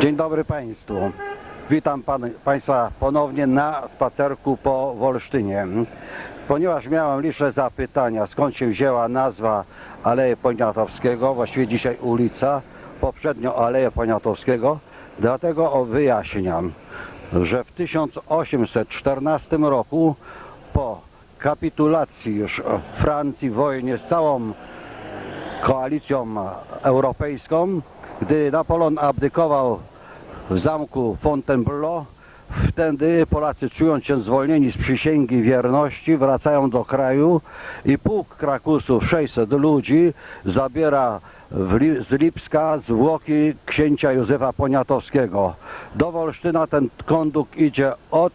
Dzień dobry Państwu. Witam pan, Państwa ponownie na spacerku po Wolsztynie. Ponieważ miałem liczne zapytania, skąd się wzięła nazwa Aleje Poniatowskiego, właściwie dzisiaj ulica, poprzednio Aleje Poniatowskiego, dlatego wyjaśniam, że w 1814 roku po kapitulacji już Francji w wojnie z całą koalicją europejską, gdy Napoleon abdykował w zamku Fontainebleau, wtedy Polacy czując się zwolnieni z przysięgi wierności wracają do kraju i pułk Krakusów 600 ludzi zabiera z Lipska zwłoki księcia Józefa Poniatowskiego. Do Wolsztyna ten kondukt idzie od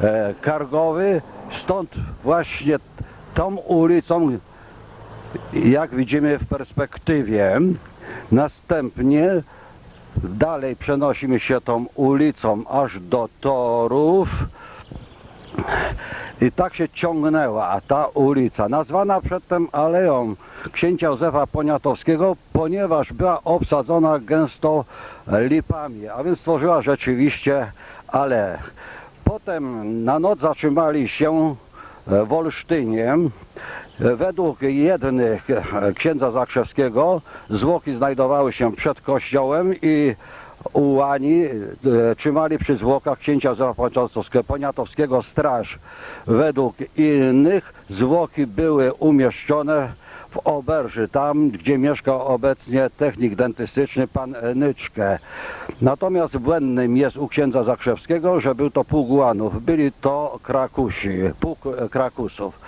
e, Kargowy, stąd właśnie tą ulicą jak widzimy w perspektywie. Następnie dalej przenosimy się tą ulicą aż do torów. I tak się ciągnęła ta ulica, nazwana przedtem Aleją księcia Józefa Poniatowskiego, ponieważ była obsadzona gęsto lipami, a więc stworzyła rzeczywiście ale. Potem na noc zatrzymali się w Olsztynie. Według jednych e, księdza Zakrzewskiego zwłoki znajdowały się przed kościołem i ułani e, trzymali przy zwłokach księcia Poniatowskiego straż. Według innych zwłoki były umieszczone Oberży, tam gdzie mieszka obecnie technik dentystyczny pan Nyczkę. Natomiast błędnym jest u księdza Zakrzewskiego, że był to Pułguanów, byli to Krakusi, e, Krakusów.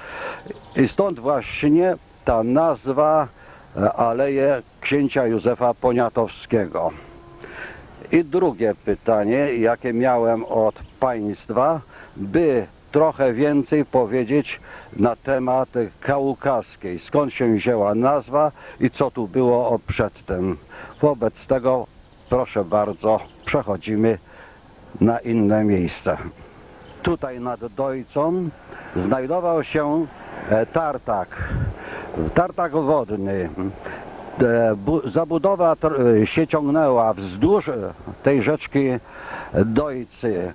I stąd właśnie ta nazwa e, Aleje księcia Józefa Poniatowskiego. I drugie pytanie, jakie miałem od Państwa, by trochę więcej powiedzieć na temat kaukaskiej. Skąd się wzięła nazwa i co tu było przedtem. Wobec tego, proszę bardzo, przechodzimy na inne miejsce. Tutaj nad Dojcą znajdował się e, tartak, tartak wodny. E, bu- Zabudowa e, się ciągnęła wzdłuż tej rzeczki Dojcy.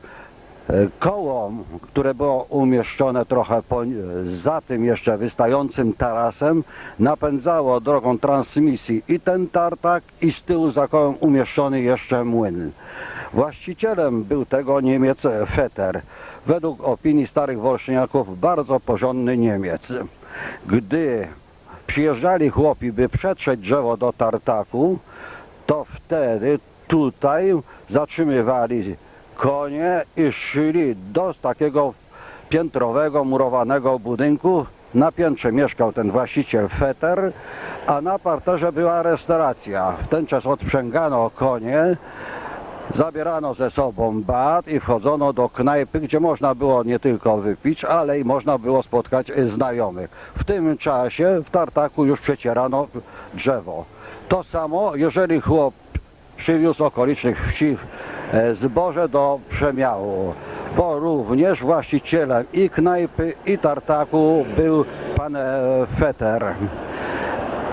E, Koło, które było umieszczone trochę po, za tym jeszcze wystającym tarasem, napędzało drogą transmisji i ten tartak i z tyłu za kołem umieszczony jeszcze młyn. Właścicielem był tego Niemiec Fetter. Według opinii starych wolsztyniaków bardzo porządny Niemiec. Gdy przyjeżdżali chłopi, by przetrzeć drzewo do tartaku, to wtedy tutaj zatrzymywali konie i szli do takiego piętrowego, murowanego budynku. Na piętrze mieszkał ten właściciel Fetter, a na parterze była restauracja. W ten czas odprzęgano konie, zabierano ze sobą bat i wchodzono do knajpy, gdzie można było nie tylko wypić, ale i można było spotkać znajomych. W tym czasie w tartaku już przecierano drzewo. To samo, jeżeli chłop przywiózł okolicznych wsi zboże do przemiału, bo również właścicielem i knajpy i tartaku był pan e, Fetter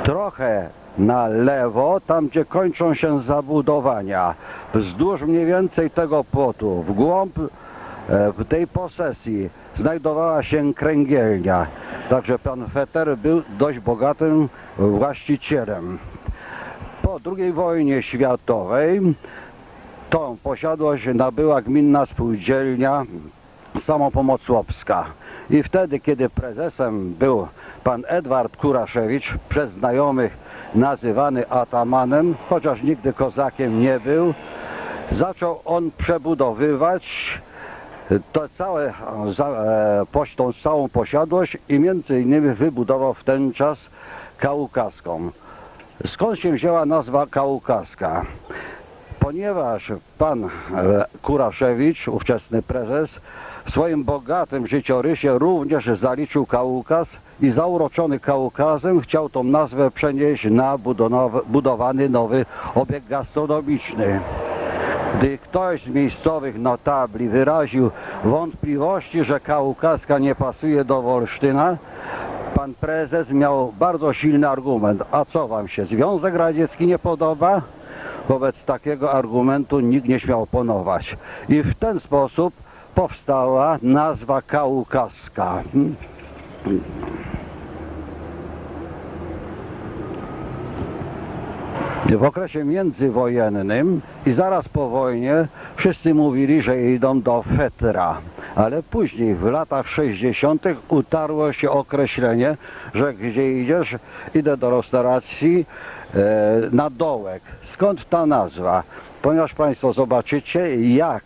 trochę na lewo, tam gdzie kończą się zabudowania, wzdłuż mniej więcej tego płotu, w głąb e, w tej posesji znajdowała się kręgielnia. Także pan Fetter był dość bogatym właścicielem. Po II wojnie światowej tą posiadłość nabyła gminna spółdzielnia Samopomoc-Łopska. I wtedy, kiedy prezesem był pan Edward Kuraszewicz, przez znajomych nazywany atamanem, chociaż nigdy kozakiem nie był, zaczął on przebudowywać to całe, za, e, całą posiadłość i między innymi wybudował w ten czas Kaukaską. Skąd się wzięła nazwa Kaukaska? Ponieważ pan e, Kuraszewicz, ówczesny prezes, w swoim bogatym życiorysie również zaliczył Kaukaz i zauroczony Kaukazem chciał tą nazwę przenieść na budowany nowy obiekt gastronomiczny. Gdy ktoś z miejscowych notabli wyraził wątpliwości, że Kaukaska nie pasuje do Wolsztyna, pan prezes miał bardzo silny argument. A co wam się, Związek Radziecki nie podoba? Wobec takiego argumentu nikt nie śmiał oponować. I w ten sposób powstała nazwa kaukaska. W okresie międzywojennym i zaraz po wojnie wszyscy mówili, że idą do Fetra. Ale później, w latach 60. utarło się określenie, że gdzie idziesz, idę do restauracji e, na dołek. Skąd ta nazwa? Ponieważ Państwo zobaczycie, jak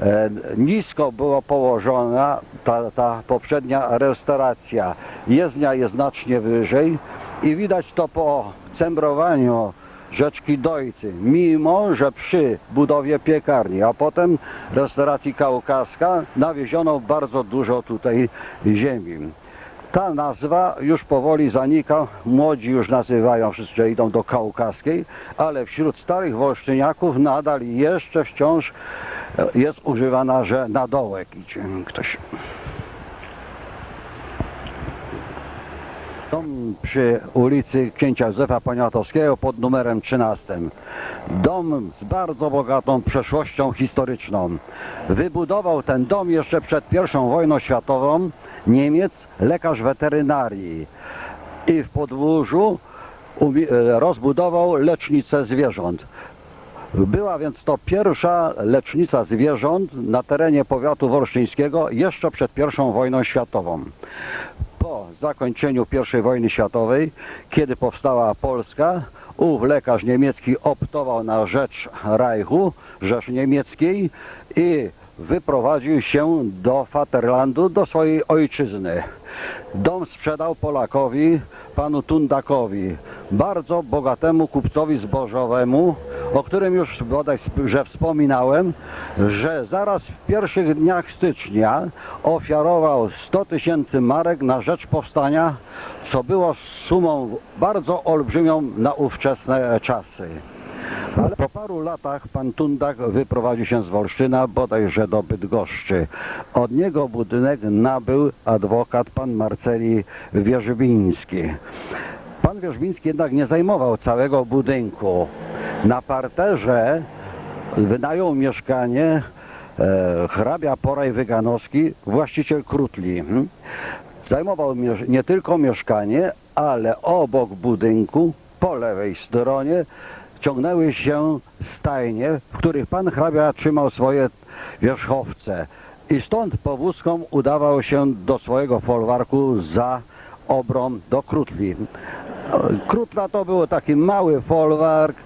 e, nisko była położona ta, ta poprzednia restauracja. Jezdnia jest znacznie wyżej i widać to po cembrowaniu rzeczki Dojcy, mimo że przy budowie piekarni, a potem restauracji kaukaska nawieziono bardzo dużo tutaj ziemi. Ta nazwa już powoli zanika, młodzi już nazywają wszyscy, idą do kaukaskiej, ale wśród starych wolsztyniaków nadal jeszcze wciąż e, jest używana, że na dołek idzie ktoś. Dom przy ulicy księcia Józefa Poniatowskiego pod numerem 13. Dom z bardzo bogatą przeszłością historyczną. Wybudował ten dom jeszcze przed I wojną światową Niemiec, lekarz weterynarii. I w podwórzu rozbudował lecznicę zwierząt. Była więc to pierwsza lecznica zwierząt na terenie powiatu wolsztyńskiego jeszcze przed I wojną światową po zakończeniu I wojny światowej, kiedy powstała Polska, ów lekarz niemiecki optował na rzecz Reichu, Rzeszy Niemieckiej i wyprowadził się do Vaterlandu, do swojej ojczyzny. Dom sprzedał Polakowi, panu Tundakowi, bardzo bogatemu kupcowi zbożowemu, o którym już bodaj że wspominałem, że zaraz w pierwszych dniach stycznia ofiarował 100 tysięcy marek na rzecz powstania, co było sumą bardzo olbrzymią na ówczesne czasy. Ale po paru latach pan Tundak wyprowadził się z Wolsztyna bodajże do Bydgoszczy. Od niego budynek nabył adwokat pan Marceli Wierzbiński. Pan Wierzbiński jednak nie zajmował całego budynku. Na parterze wynajął mieszkanie e, hrabia Poraj Wyganowski, właściciel Krutli. Hmm? Zajmował nie tylko mieszkanie, ale obok budynku, po lewej stronie, ciągnęły się stajnie, w których pan hrabia trzymał swoje wierzchowce. I stąd powózką udawał się do swojego folwarku za obrom do Krutli. Krutla to był taki mały folwark,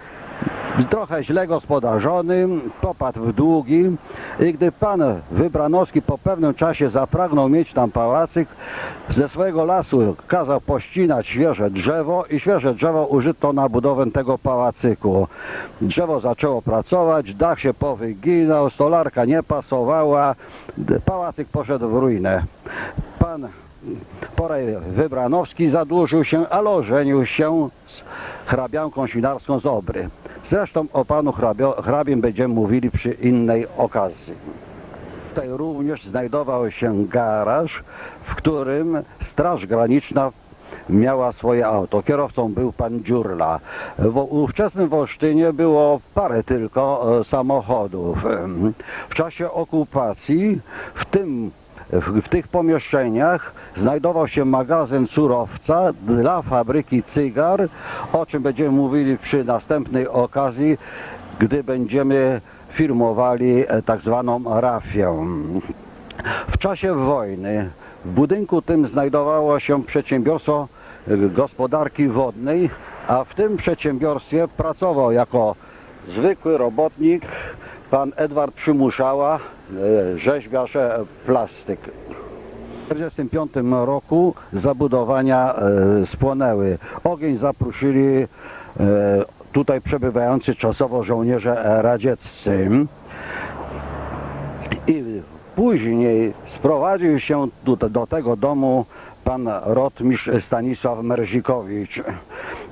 trochę źle gospodarzony, popadł w długi i gdy pan Wybranowski po pewnym czasie zapragnął mieć tam pałacyk, ze swojego lasu kazał pościnać świeże drzewo i świeże drzewo użyto na budowę tego pałacyku. Drzewo zaczęło pracować, dach się powyginał, stolarka nie pasowała, pałacyk poszedł w ruinę. Pan Poraj Wybranowski zadłużył się, ale ożenił się z hrabianką świnarską z Obry. Zresztą o panu hrabio, hrabiem będziemy mówili przy innej okazji. Tutaj również znajdował się garaż, w którym Straż Graniczna miała swoje auto. Kierowcą był pan Dziurla. W ówczesnym Wolsztynie było parę tylko e, samochodów. W czasie okupacji w tym w, w tych pomieszczeniach znajdował się magazyn surowca dla fabryki cygar, o czym będziemy mówili przy następnej okazji, gdy będziemy firmowali e, tak zwaną rafię. W czasie wojny w budynku tym znajdowało się przedsiębiorstwo e, gospodarki wodnej, a w tym przedsiębiorstwie pracował jako zwykły robotnik pan Edward Przymuszała, e, rzeźbiarz plastyk. W 1945 roku zabudowania e, spłonęły. Ogień zapruszyli e, tutaj przebywający czasowo żołnierze radzieccy. I później sprowadził się do tego domu pan rotmistrz Stanisław Merzikowicz.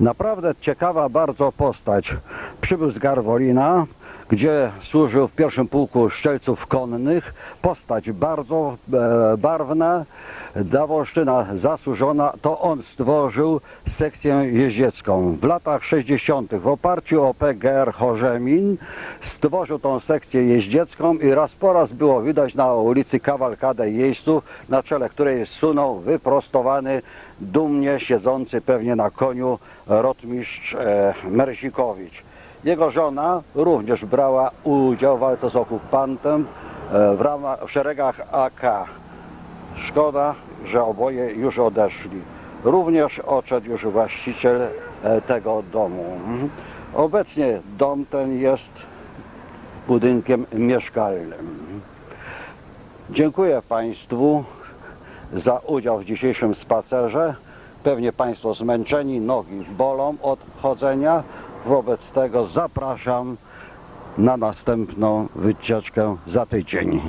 Naprawdę ciekawa bardzo postać. Przybył z Garwolina, gdzie służył w pierwszym pułku szczelców konnych. Postać bardzo e, barwna, Dawolszczyna zasłużona. To on stworzył sekcję jeździecką. W latach 60. w oparciu o PGR Chorzemin stworzył tą sekcję jeździecką i raz po raz było widać na ulicy Kawalkadę jeźdźców, na czele której sunął wyprostowany, dumnie siedzący pewnie na koniu rotmistrz e. Jego żona również brała udział w walce z okupantem e, w, ramach, w szeregach AK. Szkoda, że oboje już odeszli. Również odszedł już właściciel e, tego domu. Mhm. Obecnie dom ten jest budynkiem mieszkalnym. Dziękuję Państwu za udział w dzisiejszym spacerze. Pewnie Państwo zmęczeni, nogi bolą od chodzenia. Wobec tego zapraszam na następną wycieczkę za tydzień.